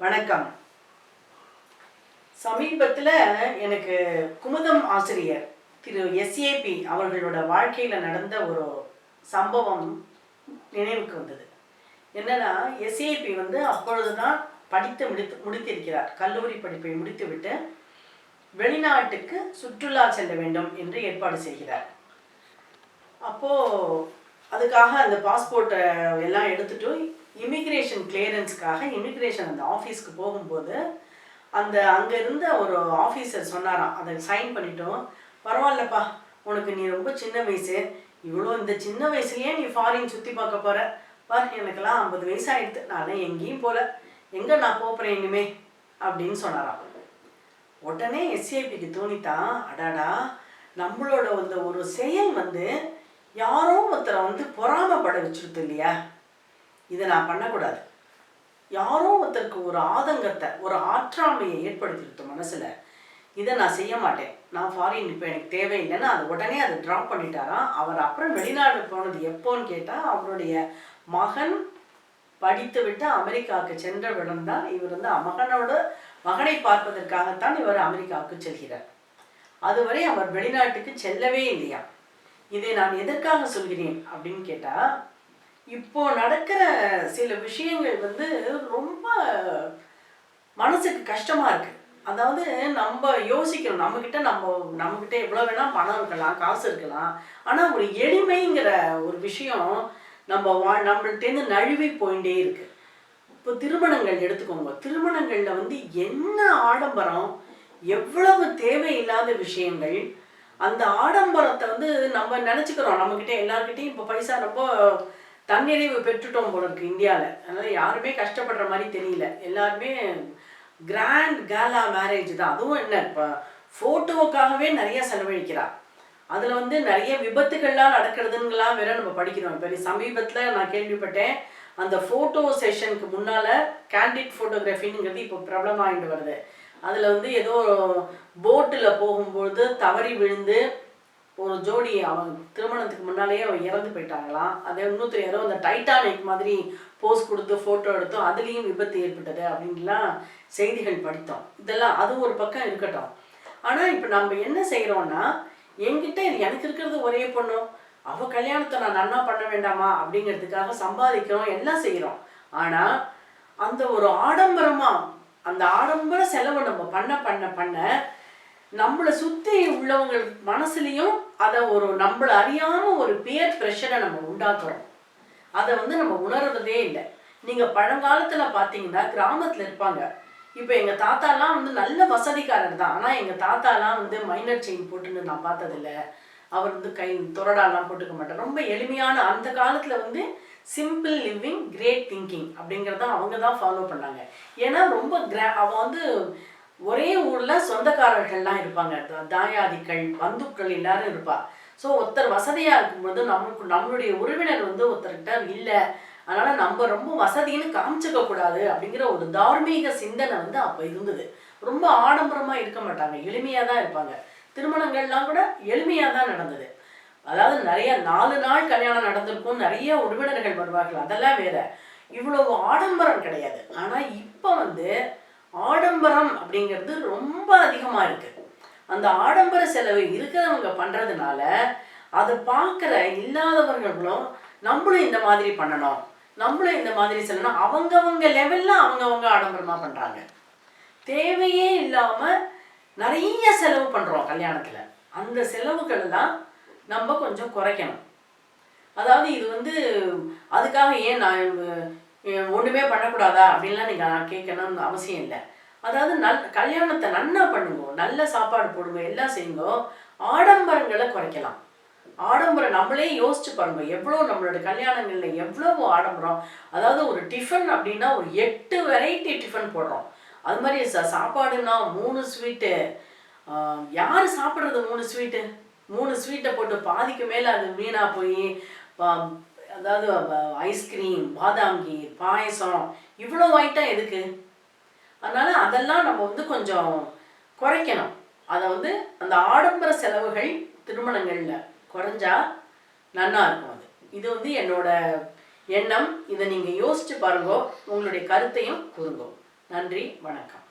வணக்கம். சமீபத்தில் எனக்கு குமுதம் ஆசிரியர் திரு எஸ்ஏபி அவர்களோட வாழ்க்கையில் நடந்த ஒரு சம்பவம் நினைவுக்கு வந்தது. என்னன்னா எஸ்ஏபி வந்து அப்பொழுது தான் படித்து முடித்து முடித்திருக்கிறார். கல்லூரி படிப்பை முடித்துவிட்டு வெளிநாட்டுக்கு சுற்றுலா செல்ல வேண்டும் என்று ஏற்பாடு செய்கிறார். அப்போது அதுக்காக அந்த பாஸ்போர்ட்டை எல்லாம் எடுத்துட்டு இமிக்ரேஷன் கிளியரன்ஸ்க்காக இமிக்ரேஷன் அந்த ஆஃபீஸ்க்கு போகும்போது அந்த அங்கே இருந்த ஒரு ஆஃபீஸர் சொன்னாராம். அதை சைன் பண்ணிட்டோம். பரவாயில்லப்பா உனக்கு நீ ரொம்ப சின்ன வயசு. இவ்வளோ இந்த சின்ன வயசுலயே நீ ஃபாரின் சுற்றி பார்க்க போகிற பார் எனக்கெல்லாம் ஐம்பது வயசு ஆயிடுத்து நான் எங்கேயும் போகல எங்கே நான் போகிறேன் இனிமே? அப்படின்னு சொன்னாராம். உடனே எஸ்ஏபிக்கு தோணித்தான் அடாடா நம்மளோட அந்த ஒரு செயல் வந்து யாரோ ஒருத்தரை வந்து பொறாமப்பட வச்சுருது இல்லையா? இதை நான் பண்ணக்கூடாது. யாரோ ஒருத்தருக்கு ஒரு ஆதங்கத்தை ஒரு ஆற்றாமையை ஏற்படுத்திடுத்து மனசில். இதை நான் செய்ய மாட்டேன். நான் ஃபாரின் இப்போ எனக்கு தேவையில்லைன்னா அது உடனே அதை ட்ராப் பண்ணிட்டாராம் அவர் அப்புறம் வெளிநாடு போனது எப்போன்னு கேட்டால் அவருடைய மகன் படித்து விட்டு அமெரிக்காவுக்கு சென்ற விடம்தான் இவர் வந்து மகனோட மகனை பார்ப்பதற்காகத்தான் இவர் அமெரிக்காவுக்கு செல்கிறார். அதுவரை அவர் வெளிநாட்டுக்கு செல்லவே இல்லையா? இதை நான் எதற்காக சொல்கிறேன் அப்படின்னு கேட்டால் இப்போ நடக்கிற சில விஷயங்கள் வந்து ரொம்ப மனசுக்கு கஷ்டமா இருக்கு. அதாவது நம்ம யோசிக்கிறோம் நம்மக்கிட்ட நம்ம நம்மக்கிட்ட எவ்வளோ வேணால் பணம் இருக்கலாம் காசு இருக்கலாம். ஆனால் ஒரு எளிமைங்கிற ஒரு விஷயம் நம்ம வா நம்மள்டேருந்து நழுவி போயிட்டே இருக்கு. இப்போ திருமணங்கள் எடுத்துக்கோங்க. திருமணங்களில் வந்து என்ன ஆடம்பரம் எவ்வளவு தேவையில்லாத விஷயங்கள் அந்த ஆடம்பரத்தை வந்து நம்ம நினச்சிக்கிறோம். நம்மக்கிட்ட எல்லாருக்கிட்டையும் இப்போ பைசா ரொம்ப தன்னிறைவு பெற்றுட்டோம் போல இருக்கு இந்தியாவில் அதனால் யாருமே கஷ்டப்படுற மாதிரி தெரியல. எல்லாருமே கிராண்ட் கேலா மேரேஜ் தான். அதுவும் என்ன இப்போ ஃபோட்டோவுக்காகவே நிறைய செலவழிக்கிறா. அதில் வந்து நிறைய விபத்துகள்லாம் நடக்கிறதுங்கலாம் வேற நம்ம படிக்கிறோம். இப்போ சமீபத்தில் நான் கேள்விப்பட்டேன் அந்த ஃபோட்டோ செஷனுக்கு முன்னால் கேண்டிட் ஃபோட்டோகிராஃபிங்கிறது இப்போ பிரபலமாகிட்டு வருது. அதில் வந்து ஏதோ போட்டில் போகும்பொழுது தவறி விழுந்து ஒரு ஜோடி அவன் திருமணத்துக்கு முன்னாலேயே அவன் இறந்து போயிட்டாங்களாம். அதே இன்னொருத்தர் யாரோ அந்த டைட்டானிக் மாதிரி போஸ் கொடுத்து ஃபோட்டோ எடுத்தோம் அதுலேயும் விபத்து ஏற்பட்டது அப்படின்லாம் செய்திகள் படித்தோம். இதெல்லாம் அது ஒரு பக்கம் இருக்கட்டும். ஆனால் இப்போ நம்ம என்ன செய்கிறோம்னா என்கிட்ட எனக்கு இருக்கிறது ஒரே பொண்ணு அவள் கல்யாணத்தை நான் நன்னா பண்ண வேண்டாமா அப்படிங்கிறதுக்காக சம்பாதிக்கிறோம் எல்லாம் செய்கிறோம் ஆனால் அந்த ஒரு ஆடம்பரமாக அந்த ஆடம்பர செலவை நம்ம பண்ண பண்ண பண்ண நம்மளை சுற்றி உள்ளவங்க மனசுலையும் அதை ஒரு நம்மளை அறியாமல் ஒரு பியர் ப்ரெஷரை நம்ம உண்டாக்குறோம். அதை வந்து நம்ம உணர்றதே இல்லை. நீங்கள் பழங்காலத்தில் பார்த்தீங்கன்னா கிராமத்தில் இருப்பாங்க. இப்போ எங்கள் தாத்தாலாம் வந்து நல்ல வசதிக்காரர் தான். ஆனால் எங்கள் தாத்தாலாம் வந்து மைனர் செயின் போட்டுன்னு நான் பார்த்ததில்ல. அவர் வந்து கை துரடாலாம் போட்டுக்க மாட்டார். ரொம்ப எளிமையான அந்த காலத்தில் வந்து சிம்பிள் லிவிங் கிரேட் திங்கிங் அப்படிங்கிறத அவங்க தான் ஃபாலோ பண்ணாங்க. ஏன்னா ரொம்ப கிரா அவன் வந்து ஒரே ஊரில் சொந்தக்காரர்கள்லாம் இருப்பாங்க. தாயாதிகள் பந்துக்கள் எல்லாரும் இருப்பா. ஸோ ஒருத்தர் வசதியாக இருக்கும்போது நமக்கு நம்மளுடைய உறவினர் வந்து ஒருத்தர்கிட்ட இல்லை அதனால் நம்ம ரொம்ப வசதின்னு காமிச்சிக்க கூடாது அப்படிங்கிற ஒரு தார்மீக சிந்தனை வந்து அப்போ இருந்தது. ரொம்ப ஆடம்பரமாக இருக்க மாட்டாங்க. எளிமையாக தான் இருப்பாங்க. திருமணங்கள்லாம் கூட எளிமையாக தான் நடந்தது. அதாவது நிறைய நாலு நாள் கல்யாணம் நடந்திருக்கும் நிறைய உறவினர்கள் வருவார்கள். அதெல்லாம் வேற. இவ்வளவு ஆடம்பரம் கிடையாது. ஆனால் இப்போ வந்து ஆடம்பரம் அப்படிங்கிறது ரொம்ப அதிகமாக இருக்கு. அந்த ஆடம்பர செலவு இருக்கிறவங்க பண்ணுறதுனால அதை பார்க்குற இல்லாதவர்களும் நம்மளும் இந்த மாதிரி பண்ணணும். நம்மளும் இந்த மாதிரி செல்லணும். அவங்கவங்க லெவலில் அவங்கவங்க ஆடம்பரமாக பண்ணுறாங்க தேவையே இல்லாமல் நிறைய செலவு பண்ணுறோம் கல்யாணத்தில். அந்த செலவுகள் தான் நம்ம கொஞ்சம் குறைக்கணும். அதாவது இது வந்து அதுக்காக ஏன் நான் ஒன்றுமே பண்ணக்கூடாதா அப்படின்லாம் நீங்கள் நான் கேட்கணும்னு அவசியம் இல்லை. அதாவது நல் கல்யாணத்தை நன்னா பண்ணுங்க. நல்ல சாப்பாடு போடுங்க எல்லாம் செய்யுங்க. ஆடம்பரங்களை குறைக்கலாம். ஆடம்பரம் நம்மளே யோசிச்சு பாருங்க. எவ்வளோ நம்மளோட கல்யாணங்களில் எவ்வளோ ஆடம்பரம். அதாவது ஒரு டிஃபன் அப்படின்னா ஒரு எட்டு வெரைட்டி டிஃபன் போடுறோம். அது மாதிரி ச சாப்பாடுன்னா மூணு ஸ்வீட்டு யார் சாப்பிட்றது மூணு ஸ்வீட்டு மூணு ஸ்வீட்டை போட்டு பாதிக்கு மேலே அது வீணாக போய் அதாவது ஐஸ்கிரீம் பாதாம் கீர் பாயசம் இவ்வளோ ஐட்டம் எதுக்கு? அதனால் அதெல்லாம் நம்ம வந்து கொஞ்சம் குறைக்கணும். அதை வந்து அந்த ஆடம்பர செலவுகள் திருமணங்களில் குறைஞ்சா நல்லா இருக்கும் அது. இது வந்து என்னோட எண்ணம். இதை நீங்கள் யோசிச்சு பாருங்க. உங்களுடைய கருத்தையும் கூறுங்கோ. நன்றி வணக்கம்.